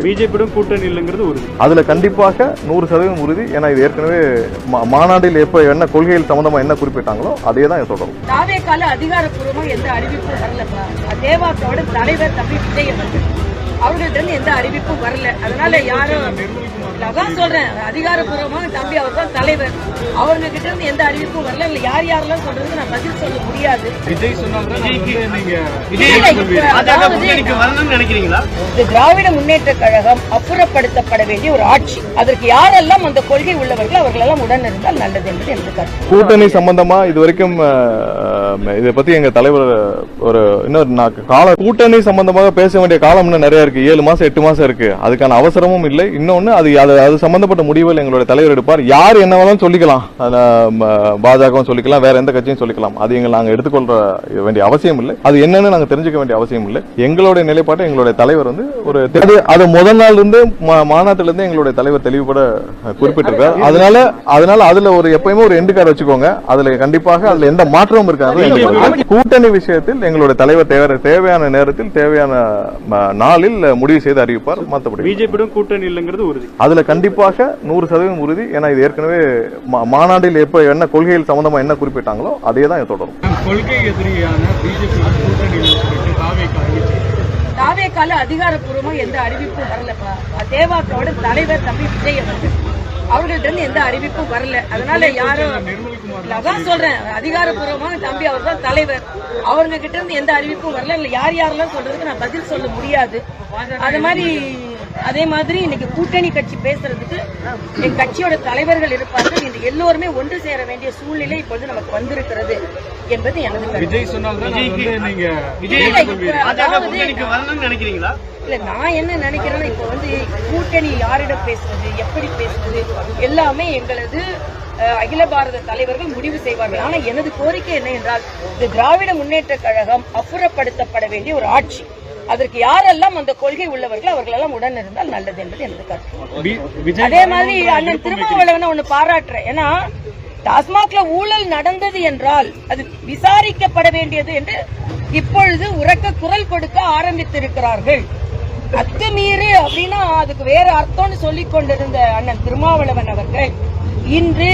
பிஜேபியுடன் கூட்டணி இல்லைங்கிறது உறுதி. அதுல கண்டிப்பாக நூறு சதவீதம் உறுதி. ஏன்னா இது ஏற்கனவே மா- மாநாட்டில் எப்ப என்ன கொள்கைகள் சம்பந்தமா என்ன குறிப்பிட்டாங்களோ அதே தான் தொடரும் தாவேக்கால அதிகாரப்பூர்வமா எந்த அறிவிப்பும் வரலப்பா. தேவாசோட தலைவர் தம்பி விஜய் அவர்கள் அவர்கள்ட்ட இருந்து எந்த அறிவிப்பும் வரல. அதனால யாரும் அதான் சொல்றேன். அதிகாரப்பூர்வமா தம்பி அவர் தான் தலைவர். அவங்க கிட்ட இருந்து எந்த அறிவிப்பும் வரல. இல்ல யார் யாரெல்லாம் சொல்றது நான் பதில் சொல்ல முடியாது. இது திராவிட முன்னேற்ற கழகம் அப்புறப்படுத்தப்பட வேண்டிய ஒரு ஆட்சி. அதற்கு யாரெல்லாம் அந்த கொள்கை உள்ளவர்கள் அவர்களெல்லாம் உடன் இருந்தால் நல்லது என்று எனக்கு கருத்து. கூட்டணி சம்பந்தமா இது வரைக்கும் இதை பத்தி எங்க தலைவர் ஒரு இன்னொரு நா- கால கூட்டணி சம்பந்தமாக பேச வேண்டிய காலம் இன்னும் நிறைய இருக்கு. ஏழு மாசம் எட்டு மாசம் இருக்கு. அதுக்கான அவசரமும் இல்லை. இன்னொன்று அது அது அது சம்பந்தப்பட்ட முடிவுகள் எங்களுடைய தலைவர் எடுப்பார். யார் என்ன வேணாலும் சொல்லிக்கலாம். பாஜகவும் சொல்லிக்கலாம். வேற எந்த கட்சியும் சொல்லிக்கலாம். அது எங்களை நாங்கள் எடுத்துக்கொள்ற வேண்டிய அவசியம் இல்லை. அது என்னன்னு நாங்கள் தெரிஞ்சுக்க வேண்டிய அவசியம் இல்லை. எங்களுடைய நிலைப்பாட்டை எங்களுடைய தலைவர் வந்து ஒரு அது அது முதல் நாள் இருந்து மா- மாநாட்டில இருந்து எங்களுடைய தலைவர் தெளிவுபட குறிப்பிட்டிருக்கார். அதனால அதனால அதுல ஒரு எப்பயுமே ஒரு எண்டு கார்டு வச்சுக்கோங்க. அதுல கண்டிப்பாக அதுல எந்த மாற்றமும் இருக்காது. கூட்டணி விஷயத்தில் எங்களுடைய தலைவர் தேவை தேவையான நேரத்தில் தேவையான நாளில் முடிவு செய்து அறிவிப்பார் மற்றபடி பிஜேபியுடன் கூட்டணி இல்லைங்கிறது உறுதி. அதுல கண்டிப்பாக நூறு சதவீதம் உறுதி. ஏன்னா இது ஏற்கனவே மாநாட்டில் எப்ப என்ன கொள்கைகள் சம்பந்தமா என்ன குறிப்பிட்டாங்களோ அதே தான் தொடரும். கொள்கை எதிரியான அறிவிச்சு தாவேக்கால அதிகாரப்பூர்வமா எந்த அறிவிப்பும் வரலப்பா. தேவாசோட தலைவர் தம்பி விஜய் அவர்கள் அவர்கள்ட்ட இருந்து எந்த அறிவிப்பும் வரல. அதனால யாரும் அதான் சொல்றேன். அதிகாரப்பூர்வமாக தம்பி அவர் தான் தலைவர். அவங்க கிட்ட இருந்து எந்த அறிவிப்பும் வரல. இல்ல யார் யாரெல்லாம் சொல்றதுக்கு நான் பதில் சொல்ல முடியாது. அது மாதிரி அதே மாதிரி இன்னைக்கு கூட்டணி கட்சி பேசுறதுக்கு என் கட்சியோட தலைவர்கள் இருப்பார்கள். இந்த எல்லோருமே ஒன்று சேர வேண்டிய சூழ்நிலை இப்பொழுது நமக்கு வந்திருக்கிறது என்பது எனது விஜய் நினைக்கிறீங்களா? இல்ல நான் என்ன நினைக்கிறேன்னா இப்ப வந்து கூட்டணி யாரிடம் பேசுறது எப்படி பேசுறது எல்லாமே எங்களது அகில பாரத தலைவர்கள் முடிவு செய்வார்கள். ஆனா எனது கோரிக்கை என்ன என்றால் இந்த திராவிட முன்னேற்ற கழகம் அப்புறப்படுத்தப்பட வேண்டிய ஒரு ஆட்சி. அதற்கு யாரெல்லாம் அந்த கொள்கை உள்ளவர்கள் அவர்களெல்லாம் உடன் இருந்தால் நல்லது என்பது எனது கருத்து. அதே மாதிரி அண்ணன் திருமாவளவன் ஒண்ணு பாராட்டுறேன். ஏன்னா டாஸ்மாக்ல ஊழல் நடந்தது என்றால் அது விசாரிக்கப்பட வேண்டியது என்று இப்பொழுது உறக்க குரல் கொடுக்க ஆரம்பித்திருக்கிறார்கள். அத்துமீறு அப்படின்னா அதுக்கு வேற அர்த்தம்னு சொல்லிக் கொண்டிருந்த அண்ணன் திருமாவளவன் அவர்கள் இன்று